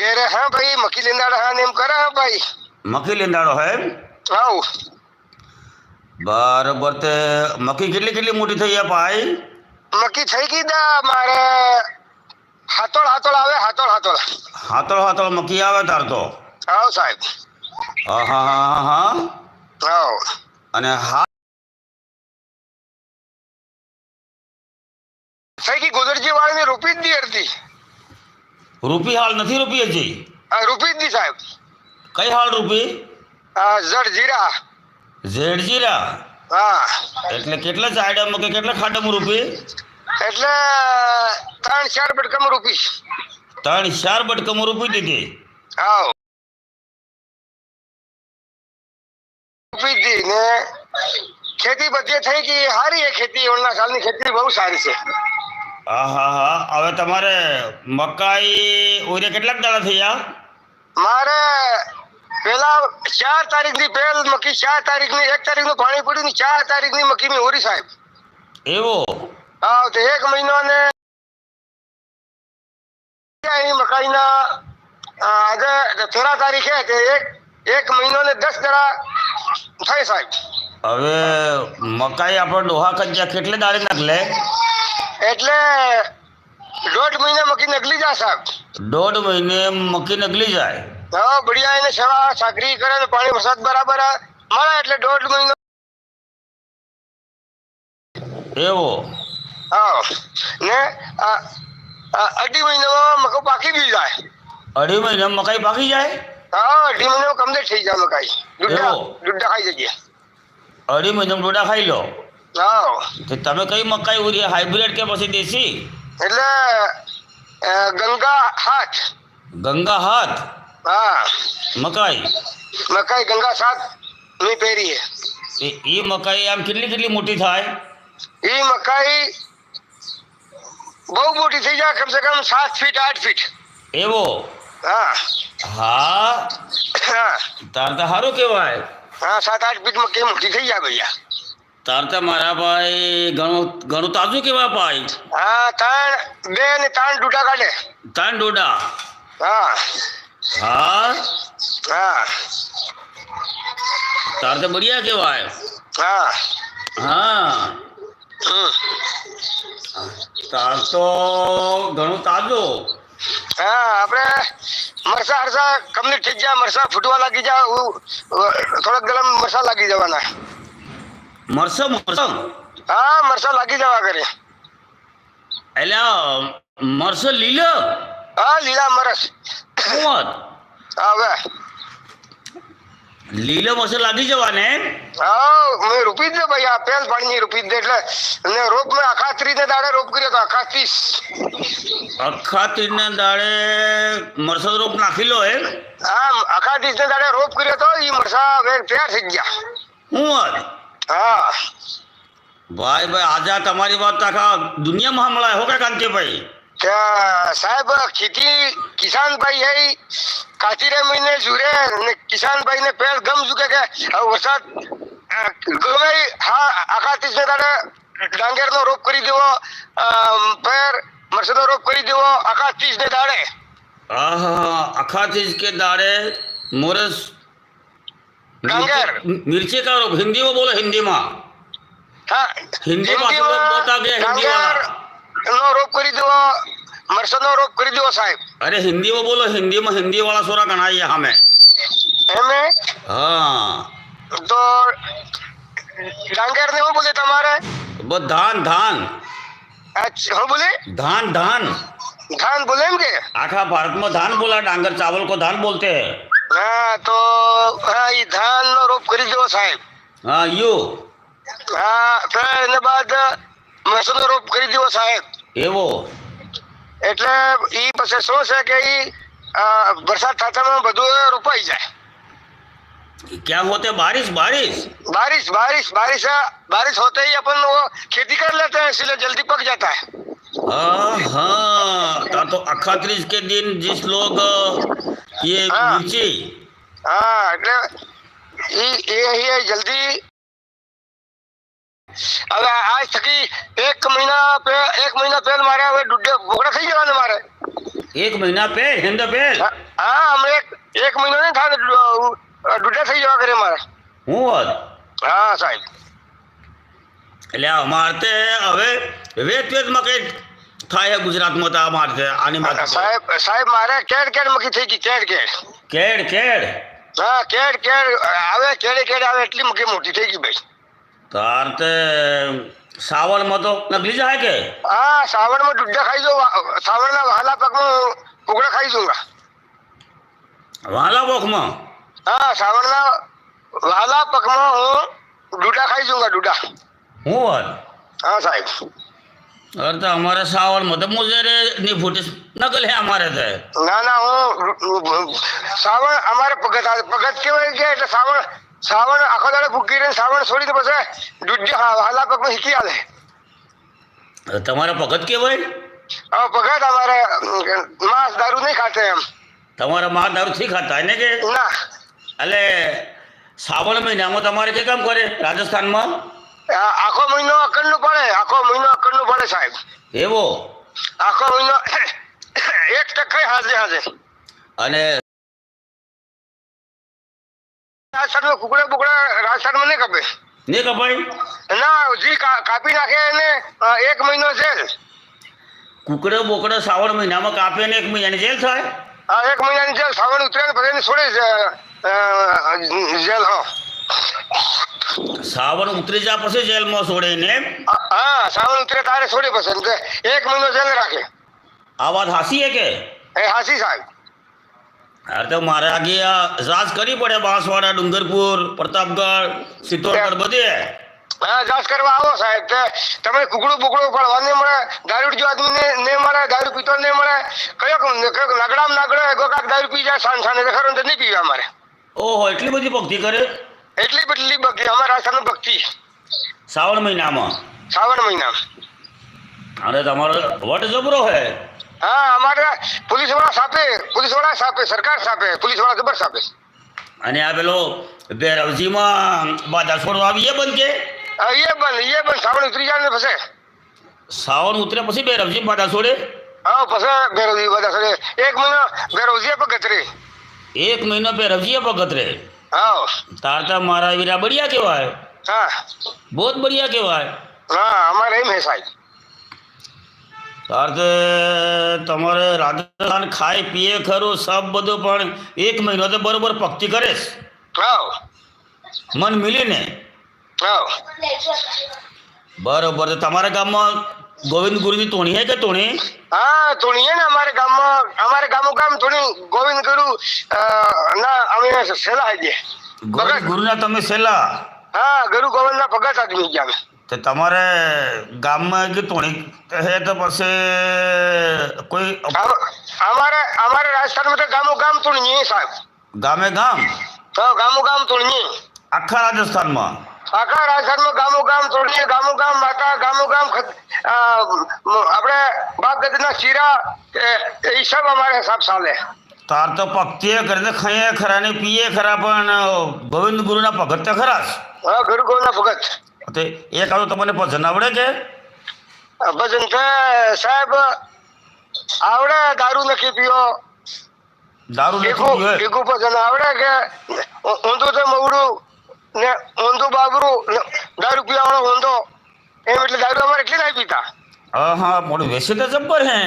ઘેરે હા ભાઈ મકી લીંદાડો હા ને એમ કરે હા ભાઈ. મકી લીંદાડો હે આવ. બરોબર તે મકી કેટલી કેટલી મોટી થઈ છે ભાઈ? મકી થઈ ગઈ દા મારે હાતોળ હાતોળ આવે હાતોળ હાતોળ હાથળ હાથળ મકી આવે તાર તો? આવ સાહેબ. હા હા હા હા હાઉ અને હા થઈ ગઈ ગુજરજી વાળીની રૂપી જ દી અડધી. રૂપી હાલ નથી રૂપી હજી આ રૂપી જ દી સાહેબ કઈ હાલ રૂપી આ જડ જીરા ઝેડ જીરા હા એટલે કેટલા ચાયડામાં કે કેટલા ખાડામાં રૂપી એટલે ત્રણ ચાર બટકમ રૂપી ત્રણ ચાર બટકમાં રૂપી દીધી હાઉ રૂપી જ દી ને ખેતી બધી થઈ ગઈ સારી છે ખેતી ઓળના સાલની ખેતી બહુ સારી છે હા હા હવે તમારે મકાઈ ઓરે કેટલાક દાડા થયા? મારે પેલા ચાર તારીખની પહેલ મકી ચાર તારીખની એક તારીખનું પાણી પડ્યું ને ચાર તારીખની મકી ની હોરી સાહેબ. એવો? હા તો એક મહિનો ને મકાઈ મકાઈના આજે તેરા તારીખે એક એક મહિનો ને દસ દડા થાય સાહેબ. હવે મકાઈ આપણે ડોહા કજ્યા કેટલે દાડે નાખલે? એટલે દોઢ મહિને મકી નકલી જા સાહેબ. દોઢ મહિને મકી નકલી જાય? હા બઢિયા એને સેવા સાકરી કરે ને પાણી વરસાદ બરાબર મળે એટલે દોઢ મહિનો. એવો? હા ને અઢી મહિનામાં મકો પાકી બી જાય. અઢી મહિના મકાઈ પાકી જાય? હા અઢી મહિનામાં કમ્પ્લીટ થઈ જાય મકાઈ. દુડ્ડા એવું? ખાઈ જઈએ અઢી મહિના ડોડા ખાઈ લો? તો તમે કઈ મકાઈ ઉરી હાઇબ્રિડ કે પછી દેશી એટલે અ, ગંગા હાથ ગંગા હાથ હા મકાઈ મકાઈ ગંગા સાતની પહેરીએ એ એ મકાઈ આમ કેટલી કેટલી મોટી થાય એ મકાઈ બહુ મોટી થઈ જાય કમસે કમ સાત ફીટ આઠ ફીટ એવો હા હા હા તાર તો સારું કહેવાય હા સાત આઠ ફીટ મકાઈ મોટી થઈ જાય ભૈયા તાર તો મારા ભાઈ ઘણું ઘણું તાજું કેવા ભાઈ? હા તાણ બે ને તાણ ડૂટા કાઢે. તાણ ડોડા? હા. હા? હા. તાર તો બઢિયા કેવાય હા. હા. તાર તો ઘણું તાજું. હા આપણે મરસા હરસા કમ્પ્લીટ થઈ જાય મરસા ફૂટવા લાગી જાય થોડાક ગરમ મરસા લાગી જવાના. મરસો મરસો. હા મરસા લાગી જવા કરે એટલે મરસો લીલો? હા લીલા મરસ. કુંવર હવે. લીલો મરસો લાગી જવાને? હા મેં રૂપી દે ભાઈ આ પેલ પાણી રૂપી દે એટલે ને રોપ મેં આખા ને દાડે રોપ કર્યો તો આખા ત્રીસ. આખા તીરના દાડે મરસો રોપ નાખી લો એ હા આખા ને દાડે રોપ કર્યો તો એ મરસા હવે તૈયાર થઈ ગયા. હું હા. ભાઈ ભાઈ આજે તમારી વાત આખા દુનિયામાં સંભળાય હો કે કાંતિભાઈ? સાહેબ ખેતી કિસાનભાઈ હે કાચીરે મહિને જુરે ને કિસાનભાઈ ને પેલ ગમ ચૂકે કે વરસાદ ગમે હા આખા ત્રીસ ને દાડે ડાંગેર નો રોપ કરી દેવો પેર મરસદ નો રોપ કરી દેવો આખા ત્રીસ ને દાડે આખા ત્રીસ કે દાડે મોરસ डांगर मिर्ची का रोप हिंदी में बोलो हिंदी में। हाँ, हिंदी में हिंदी अरे हिंदी में बोलो हिंदी में हिंदी वाला सोरा गणाई है हमें हाँ तो डांगर ने वो बोले तुम्हारे? वो धान धान। अच्छा बोले? धान धान। धान बोले आखा भारत में धान बोला डांगर चावल को धान बोलते हैं। હા તો હા એ ધાન નો રોપ કરી દેવો સાહેબ हाँ यू હા તો એના બાદ મરસનો રોપ કરી દેવો સાહેબ एवो એટલે ઈ પછી શું છે કે ઈ અ, વરસાદ થતામાં બધું રોપાઈ જાય क्या होते बारिश बारिश बारिश बारिश बारिश बारिश होते ही अपन वो खेती कर लेते हैं इसलिए जल्दी पक जाता है हाँ हाँ ता तो अखात्रीज के दिन जिस लोग अ, ये हाँ। मिर्ची। हाँ ये ये जल्दी। अगर आज तक एक महीना पे एक महीना पहले मारे हुए डुडे बोकड़ा सही जगह मारे एक महीना पे? हिंद पे? हाँ, हाँ हम एक एक महीना नहीं था डुडे सही जगह करे मारे हूँ वो हाँ साहब ले हमारे अबे वेट वेट मकेट થાય ગુજરાતમાં તો આ માર છે આની વાત સાહેબ સાહેબ મારે કેડ કેડ મકી થઈ ગઈ કેડ કેડ. કેડ કેડ? હા કેડ કેડ આવે કેડે કેડ આવે એટલી મકી મોટી થઈ ગઈ ભાઈ. તાર તે સાવણમાં તો નકલી જાય કે હા સાવણમાં ડૂડા ખાઈ જાઉં સાવણના વહાલા પગમાં કુકડા ખાઈ જાઉંગા વાલા બોખમાં હા સાવણના વહાલા પગમાં હું ડૂડા ખાઈ જોગા ડૂડા હું હા સાહેબ. અરે તો અમારે સાવળ તો મુજરે ની ફૂટી નકલ હે અમારે તો. ના ના હું સાવળ અમારે પગત પગત કેવાય કે એટલે સાવળ સાવણ આખો દાડે ભૂકી રહીને સાવણ છોડી દે પછી દૂધ હાલા પગમાં શીખી આલે. તમારે ભગત કેવાય હવે પગત અમારે અમ, માંસ દારૂ નહીં ખાતે એમ. તમારા દારૂ થી ખાતા એને કે? ના. એટલે શ્રાવણ મહિનામાં તમારે કે કામ કરે? રાજસ્થાનમાં? આખો મહિનો અકડનું પડે આખો મહિનો અકડનું પડે સાહેબ. એવો? આખો મહિનો એક ટકા હાજર હાજર. અને રાજસ્થાનમાં કુકડા બુકડા રાજસ્થાનમાં નહીં કપે ને જી કાપી નાખે એને એક મહિનો જેલ. કુકડે બોકડે શ્રાવણ મહિનામાં કાપે ને એક મહિનાની જેલ થાય? હા એક મહિનાની જેલ સાવણ ઉતરે પછી છોડે જેલ હા. શ્રાવણ ઉતરી જાય પછી જેલમાં છોડે ને હા સાવર ઉતરે તારે છોડી પછી. કે એક મહિનો જેલ રાખે. આ વાત હાસી હે કે? એ હાસી સાહેબ. અરે તો મારે આગે રાજ કરી પડે બાંસવાડા ડુંગરપુર પ્રતાપગઢ સિત્તોડગઢ બધે હા. જાસ કરવા આવો સાહેબ. તમે કુકડું બુકડું પડવા નહીં મળે દારૂ જો આદમી નહીં મળે દારૂ પીતો નહીં મળે. કયો કયો નગડામ નાગડો ગોકાક દારૂ પી જાય સાને તો ખરું તો નહીં પીવા મારે ઓહો એટલી બધી ભક્તિ કરે? એટલી બટલી ભક્તિ અમારા આસાનું ભક્તિ. શ્રાવણ મહિનામાં? શ્રાવણ મહિના. અરે તમારો વટ જબરો હે? હા અમારે પોલીસવાળા સાપે પોલીસવાળા સાપે સરકાર સાપે પોલીસવાળા જબર સાપે. અને આ પેલો બેરવજીમાં બાધા છોડવા આવી એ બંધ કે? એ બંધ એ બંધ શ્રાવણ ઉતરી જાય ને પછી. શ્રાવણ ઉતરે પછી બેરવજી બાધા છોડે? હા પછી બેરોજી બધા છોડે. એક મહિનો બેરોજી પગત રે એક મહિનો બેરવજીએ પગત રે તાર તો મારા વીરા બઢિયા કેવાય હા. બહુ જ કેવાય કહેવાય. હા અમારે એમ હે સાહેબ. તાર તમારે રાજસ્થાન ખાય પીએ ખરું સબ બધું પણ એક મહિનો તો બરોબર ભક્તિ કરેશ. મન મિલીને. બરોબર તમારા ગામમાં ગોવિંદ ગુરુની તોણી હે કે તોણી હા તોણીએ ને અમારે ગામમાં અમારે ગામો ગામ થોડી ગોવિંદ ગુરુ ના અમે સેલા દે ગોવિંદ ગુરુના તમે સેલા? હા ગુરુ ગોવિંદ ના ભગત આદમી ગયા. તો તમારે ગામમાં કે તોણી હે તો પછી કોઈ અમારે અમારે રાજસ્થાનમાં તો ગામો ગામ તોણીએ સાહેબ. ગામે ગામ? તો ગામો ગામ તોણીએ આખા રાજસ્થાનમાં? આખા રાજસ્થાનમાં ગામો ગામ તોડીએ ગામો ગામ માતા ગામો ગામ આપણે બાગદના શીરા એ- સબ અમારે સાબ સાલે તાર તો પક્ષીએ કરીને ખાઈએ ખરા ને પીએ ખરા પણ ગોવિંદ ગુરુના ભગત તો ખરા. હા ગુરુ ગોવિંદના ભગત તો એ કાળો તમને ભજન આવડે કે? ભજન છે સાહેબ આવડે દારૂ નથી પીવો. દારૂ નથી ભીખું ભજન આવડે કે ઊંધું તો મવડું ને ઊંધું બાબરું ને દારૂ વાળો ઊંધો એમ એટલે દારૂ અમારે એટલી નહીં પીતા હા હા વેસે તો જબ્બર હે.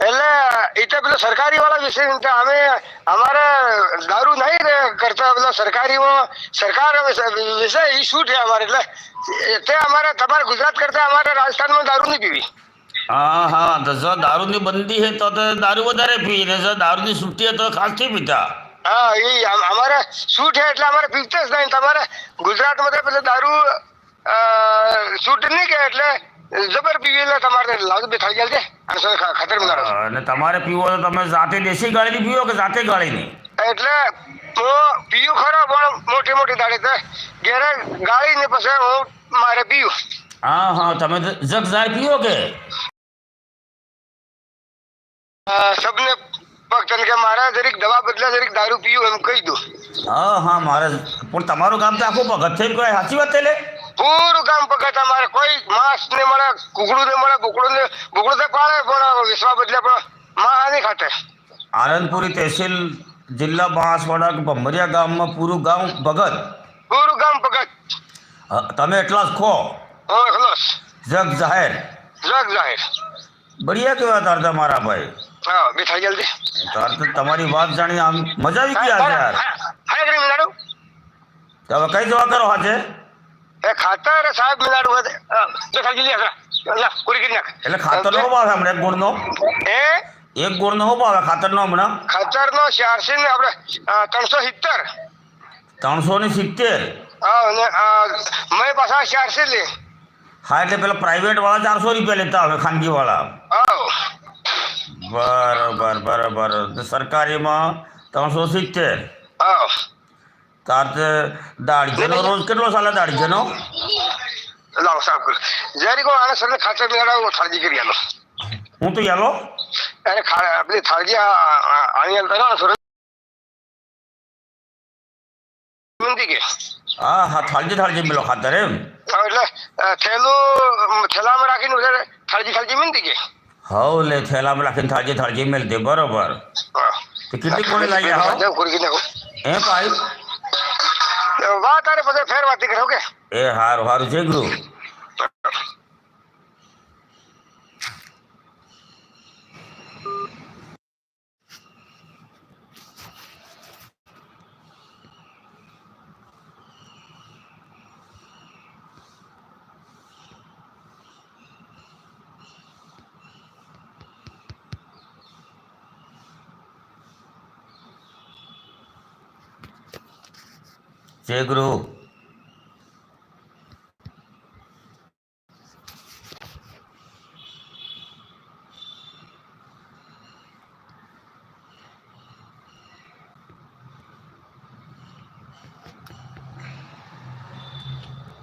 એટલે એ તો પેલો સરકારી વાળા વિશે અમે અમારે દારૂ નહીં કરતા પેલા સરકારીમાં સરકાર વિશે એ શું છે અમારે એટલે? તે અમારે તમારે ગુજરાત કરતા અમારે રાજસ્થાનમાં દારૂ નહીં પીવી. હા હા તો જો દારૂની બંદી હે તો તો દારૂ વધારે પી ને જો દારૂની છૂટી હે તો ખાસથી પીતા હા એ અમારે શૂટ છે એટલે અમારે પીતે જ નહીં. તમારે ગુજરાતમાં તો પેલું દારૂ શૂટ નહીં કે એટલે જબર પીવી એટલે તમારે લાવ બે થઈ જાય અને શું ખતર અને તમારે પીવો તો તમે જાતે દેશી ગાળીની પીવો કે જાતે ગાળીની એટલે હું પીયું ખરો પણ મોટી મોટી દાડી તો ઘેરે ગાળી ને પછી હું મારે પીયું હા હા તમે જગ ઝાર પીવો કે? અ, ભક્તન કે મારા જરીક દવા બદલે જરીક દારૂ પીયું એમ કહી દઉં હા હા મારે પણ તમારું ગામ તો આખું ભગત છે કોઈ સાચી વાત છે પૂરું કામ પકડ અમારે કોઈ માસ ને મળે કુકડું ને મળે બુકડું ને બુકડું તો પાડે પણ વિશ્વા બદલે પણ માં નહીં ખાતે. આનંદપુરી તહેસીલ જિલ્લા બાંસવાડા ભમરિયા ગામમાં પૂરું ગામ ભગત? પૂરું ગામ ભગત. તમે એટલા જ ખો જગ જાહેર. જગ જાહેર. બઢિયા કેવા તારતા મારા ભાઈ. હા બેઠા જલ્દી. તો તમારી વાત જાણી આમ મજા આવી ગઈ આજે યાર. હાય કરી મિલાડું તો હવે કઈ જવા કરો આજે એ ખાતર સાહેબ મિલાડું હતે બેઠા જલ્દી આગળ પૂરી કરી નાખ. એટલે ખાતર નો ભાવે હમણાં? એક એ? એક ભાવે હમણાં? ખાતર નો ચારસી ને આપણે ત્રણસો સિત્તેર. ત્રણસો ને સિત્તેર? હા મેં પાછા ચારસી લે. હા એટલે પેલા પ્રાઇવેટ વાળા ચારસો રૂપિયા લેતા હવે ખાનગી વાળા. હા બરાબર બરાબર. સરકારીમાં ત્રણસો સિત્તેર તાર તે દાળીનો રોજ કેટલો ચાલે દાળીનો લાવો સાહેબ કર. જરી કો આને સરને ખાતર મિલાડો થાળજી કરી આલો. હું તો યાલો? અરે થાળજી આણી કરો ને મિંદી કે. હા હા થાળજી થાળજી મેલો ખાતર એમ. એટલે થેલું થેલામાં રાખીને થાળજી થાળજી મિંદી કે. હવ લે થેલામાં રાખીને થાળજી થાળજી મેલ દે બરોબર. કેટલી કોણી લાગી હા એ ભાઈ વાત આરે પછી ફેર વાતી કરો કે એ હારું હારું છે ગુરુ. જય ગુરુ.